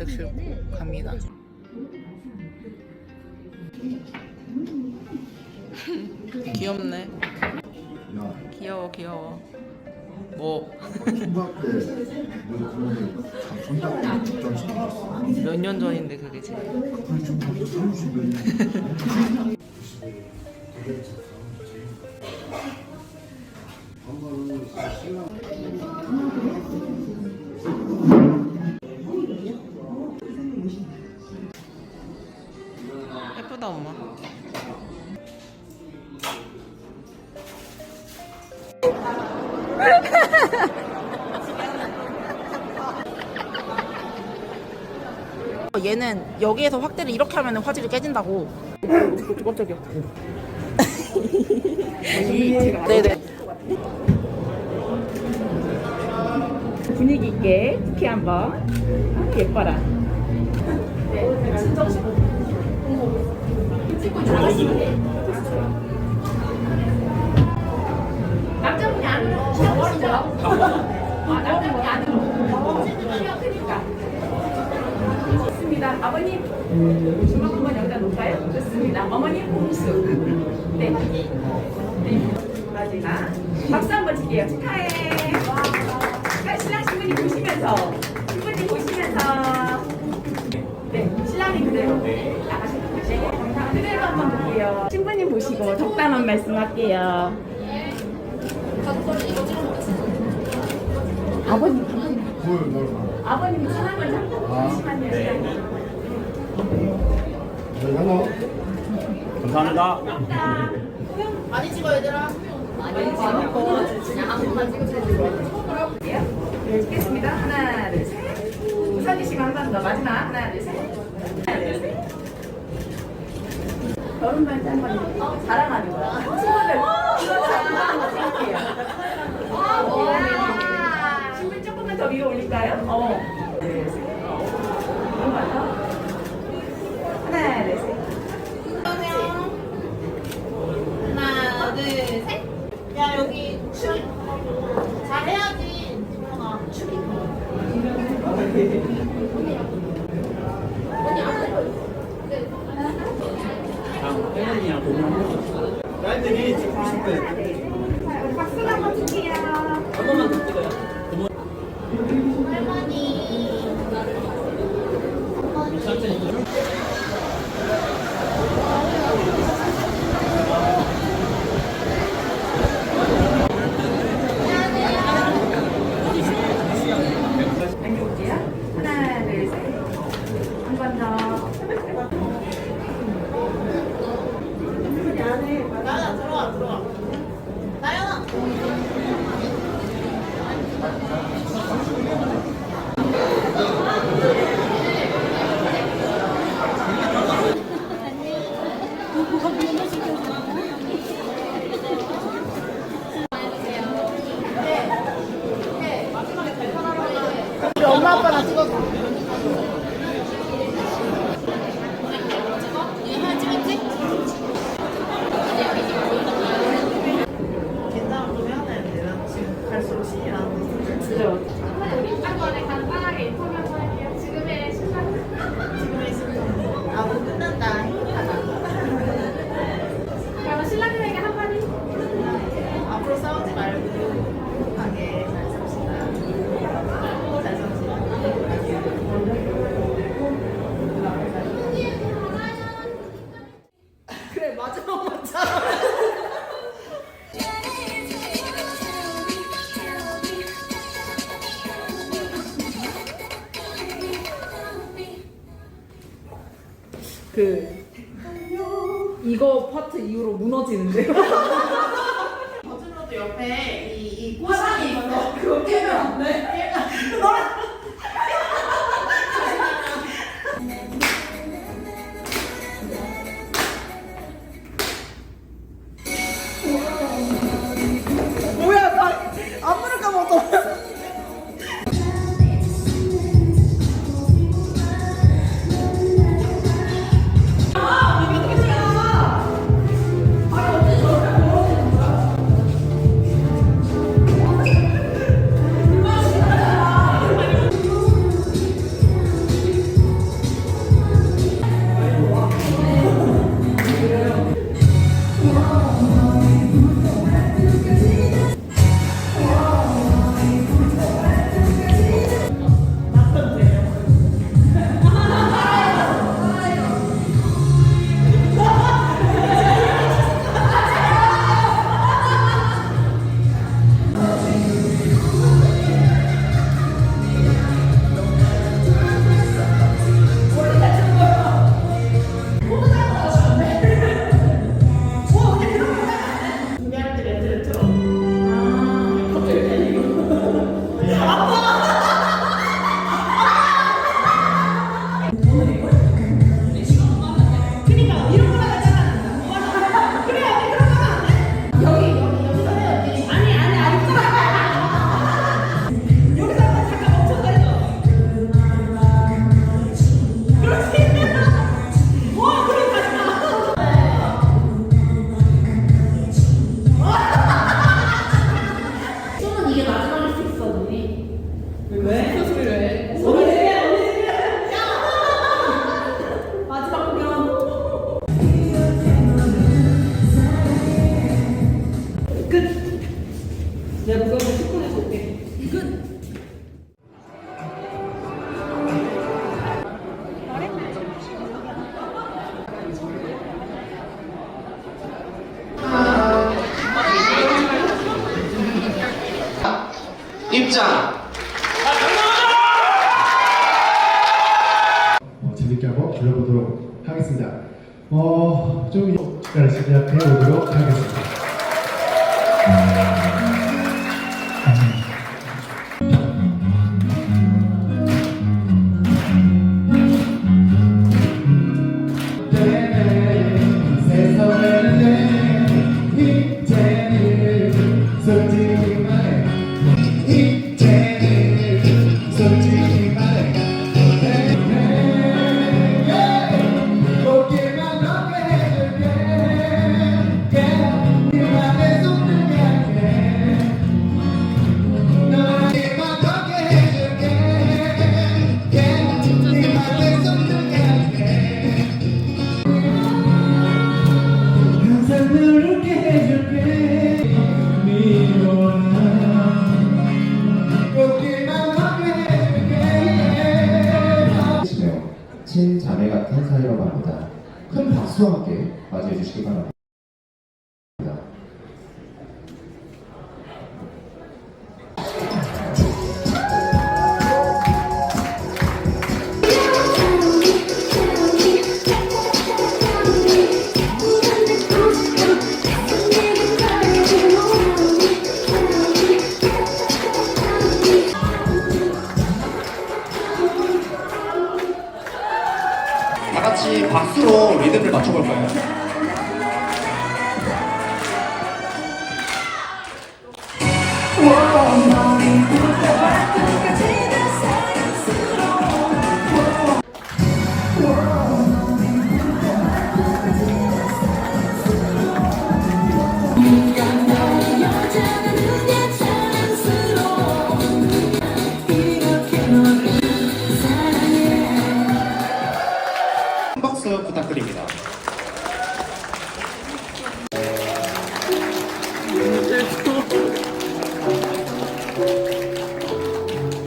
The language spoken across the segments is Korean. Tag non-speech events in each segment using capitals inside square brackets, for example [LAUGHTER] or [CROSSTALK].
잔뜩 싣고 갑니다. [LAUGHS] 귀엽네. 야, 귀여워 귀여워. 뭐 [LAUGHS] 몇 년. 전인데 그게 지금. [LAUGHS] 얘는 여기에서 확대를 이렇게 하면 화질이 깨진다고. 깜짝이야. 네네. [LAUGHS] 분위기 있게 특히 한번 아, 예뻐라. 남자분이 안으로? 아, 남자분이 안으로 그러니까 좋습니다. 아버님 주먹 한번 여기다 놓을까요? 좋습니다. 어머님 홍수 네. 네. 마지막 박수 한번 칠게요. 축하해. 와. 신랑 신부님 보시면서 신부님 보시면서 네 신랑이 그대로. 감사합니다. 그대로 한번 볼게요. 신부님 보시고 덕담한 말씀할게요. 아버님? 아버님 사랑을 잡고 잠시만요. 내가 너 감사합니다. 많이 찍어 얘들아. 많이 찍어. 그냥 한 번만 찍어주세요. 네, 찍겠습니다. 하나, 둘, 셋. 우선이 씨가 한번 더. 마지막 하나, 둘, 셋. 하나, 둘, 셋. 결혼 발때 한번 어, 자랑하는 거야. 친구들 이거 자랑 한번 찍을게요. 네. 신분 조금만 더 위로 올릴까요? 어. 둘, 셋. 한번 더. 하나, 둘, 셋. 하나, 둘, 셋. 야, 여기 춤. 잘해야지. 춤이. 딸들이 찍고 싶대. 박수 한번 칠게요. 할머니. 안겨볼게요. 하나, 둘, 셋. 한 번 더. 나연아, 들어와, 들어와. 나연아. 그 이거 파트 이후로 무너지는데요. [LAUGHS] 보도록 하겠습니다. 어, 좀 시간을 시작해 보도록 하겠습니다.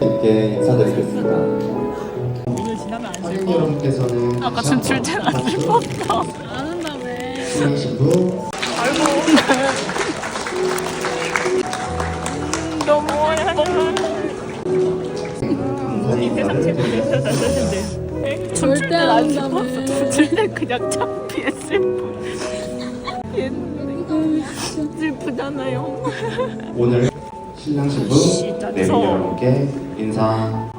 이렇게 인사드리겠습니다. 확인 여러분께서는 아까 좀 줄줄 안 들었다. 안 한다며. 신부 절대 안 싶었어. 절대 그냥 창피했을 뿐. 슬프잖아요. 오늘 신랑 신부 내빈 여러분께 인사.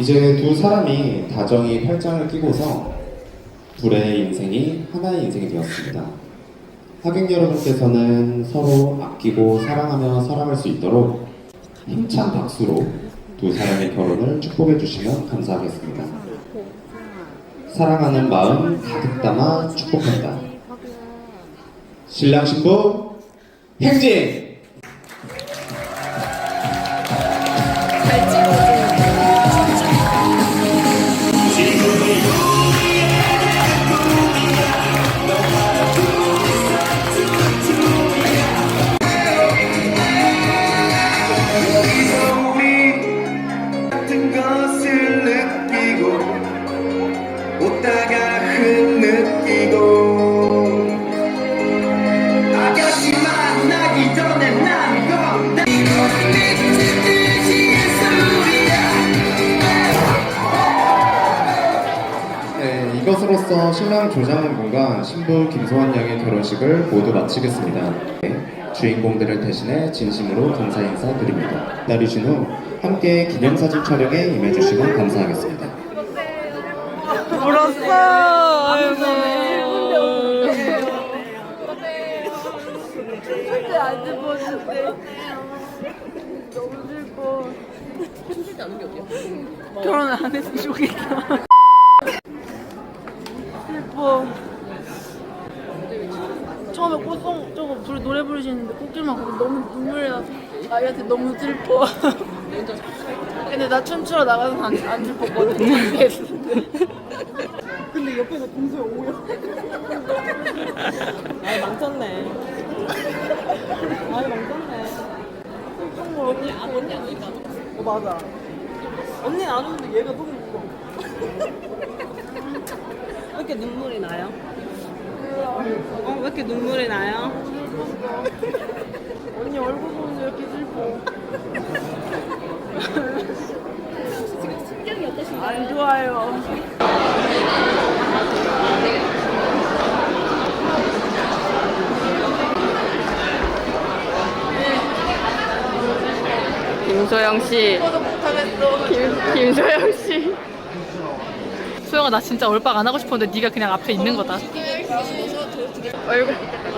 이제는 두 사람이 다정히 팔짱을 끼고서 둘의 인생이 하나의 인생이 되었습니다. 하객 여러분께서는 서로 아끼고 사랑하며 살아갈 수 있도록 힘찬 박수로 두 사람의 결혼을 축복해 주시면 감사하겠습니다. 사랑하는 마음 가득 담아 축복한다. 신랑 신부 행진! 네, 이것으로써 신랑 조장훈 군과 신부 김소환 양의 결혼식을 모두 마치겠습니다. 네, 주인공들을 대신해 진심으로 감사 인사 드립니다. 기다리신 후 함께 기념사진 촬영에 임해주시면 감사하겠습니다. 울었어. 아이고. 절대 안 슬펐는데. 너무 슬퍼. 결혼 안 했으면 좋겠다. 슬퍼. 처음에 꽃송 저거 둘이 노래 부르시는데 꽃길만 보고 너무 눈물이 나서 아이한테 너무 슬퍼. [LAUGHS] 근데 나 춤추러 나가서 안, 안 슬펐거든. [LAUGHS] 근데 옆에서 동서에 오요. 아이 망쳤네. 아이 망쳤네. 언니 안 언니 안 오니까. 어 맞아. 언니 안 오는데 얘가 너무 울어. 왜 이렇게 눈물이 나요? 어, 왜 이렇게 눈물이 나요? 언니 얼굴 보면서 이렇게 슬퍼. 지금 심경이 어떠신가요? 안 좋아요. 김소영 씨. 김, 김소영 씨. 소영아 나 진짜 올박 안 하고 싶었는데 네가 그냥 앞에 있는 거다. 얼굴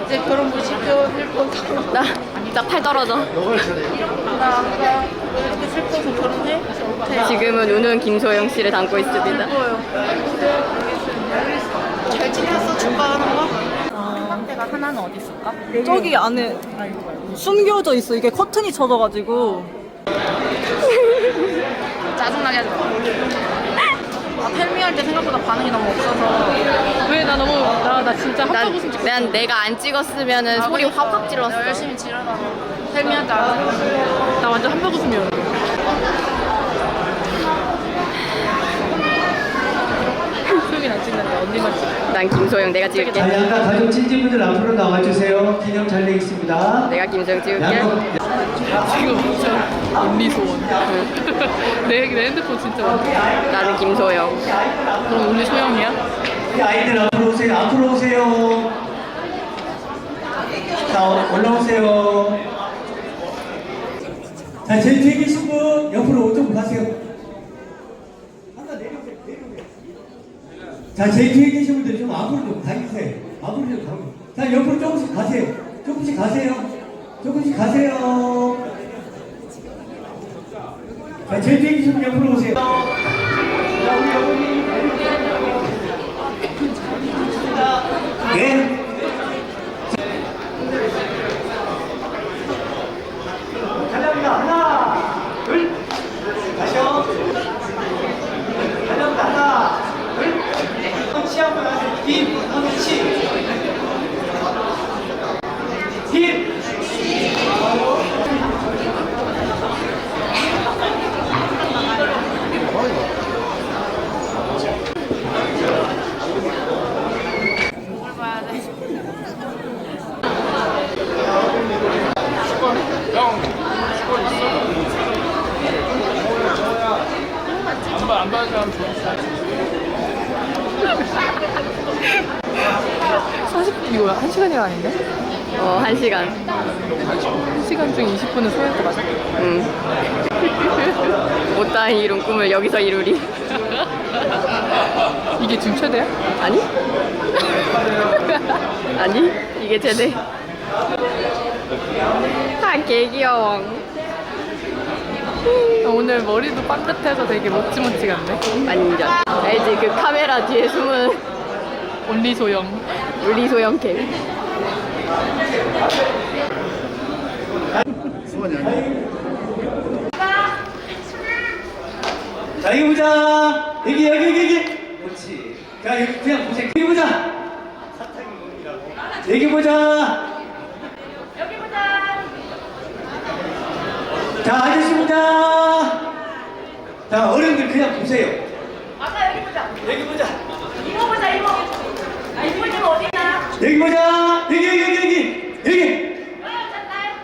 이제 결혼 무시켜 슬퍼서. 나나 팔 떨어져. 나 아까 왜 이렇게 슬퍼서 결혼해? 못해. 지금은 우는 김소영 씨를 담고 있습니다. 잘 지냈어? 중과하는 거? 상태가 하나는 어디 있을까? 저기 안에 숨겨져 있어. 이게 커튼이 쳐져가지고. 짜증나게 하지 마. 아, 텔미할 때 생각보다 반응이 너무 없어서. 왜 나 너무 나 나 진짜 난- 합격 웃음 난 내가 안 찍었으면은 소리 확확 질렀어. 내가 열심히 지르다가 텔미한테 알아서. 나 완전 한박 웃음이었어. 소영이 안 찍는데 언니만 찍어. 난 김소영 내가 찍을게. 자, 양가 가족 친지분들 앞으로 나와주세요. 기념 촬영 있습니다. 내가 김소영 찍을게. 양가 지금 진짜 언니 소원. 내, 내 핸드폰 진짜 많아. 나는 김소영. 그럼 언니 소영이야? 우리 아이들 앞으로 오세요. 앞으로 오세요. 자, 어, 올라오세요. 자, 제일 뒤에 계신 분 옆으로 좀 가세요. 하나 내려오세요. 내려오세요. 자, 제일 뒤에 계신 분들 좀 앞으로 좀 가주세요. 앞으로 좀 가고. 자, 옆으로 조금씩 가세요. 조금씩 가세요. 조금씩 가세요. 자, 제일 뒤에 계신 분 옆으로 오세요. 자, 우리 어머니. 예. 달려갑니다. 하나, 둘. 다시요. 달려갑니다. 하나, 둘. 치 한번 하세요. 힘, 한번 치. 힘. 이거 한 시간이가 아닌데? 어, 한 시간. 한 시간 중 20분은 소영 거 맞아? 응. [LAUGHS] 못다한 이룬 꿈을 여기서 이루리. [LAUGHS] 이게 지금 최대야? 아니? [LAUGHS] 아니? 이게 최대. 아, 개 귀여워. 오늘 머리도 빵긋해서 되게 모찌모찌 같네. 완전. 알지? 그 카메라 뒤에 숨은 언니 소영. 우리 소영캠. 자, 여기 보자. 여기, 여기, 여기, 여기. 그렇지. 자, 여기 그냥 보세요. 여기 보자. 여기 보자. 여기 보자. 자, 아저씨 보자. 자, 어른들 그냥 보세요. 아까 여기 보자. 여기 보자. 이모 보자 이모. 아 이모님 어디나? 여기 보자. 여기, 여기, 여기. 여기. 어 잤나요?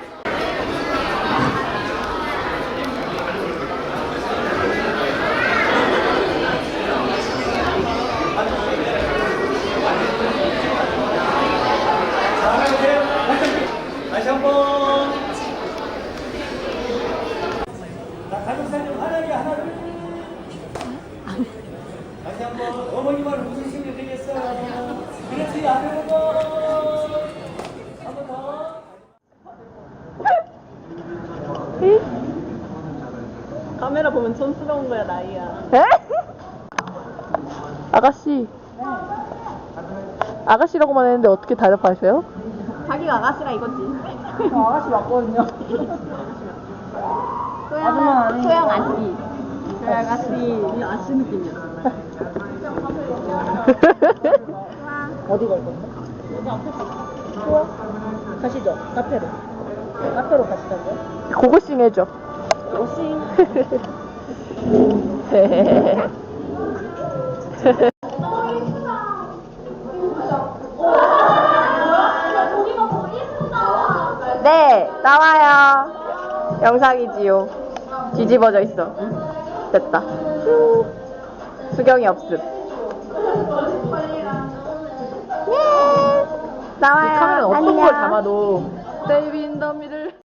자, 하나 보세요. 다시, 다시 한 번. 자, 가족 사진 하나에 하나, 둘. 다시 한 번. 어머니만 웃으시면 되겠어요. 그렇지, 앞에 보고. 한 번 더. 보면 촌스러운 거야, 나이야. 아가씨. 아가씨라고만 했는데 어떻게 대답하세요? 자기가 아가씨라 이거지. 저 아가씨 맞거든요. 소영, 소영 아씨. 그 아가씨. 이 아씨 느낌이야. [LAUGHS] 어디 갈 건데? 여기 앞에 좋아. 가시죠. 카페로. 카페로 가시자고요. 고고싱 해줘. 오싱. [LAUGHS] 네, 나와요. 영상이지요. 뒤집어져 있어. 됐다. 수경이 없음. 네, 나와요. 카메라 어떤 안녕. 걸 잡아도 세이비 인더 미를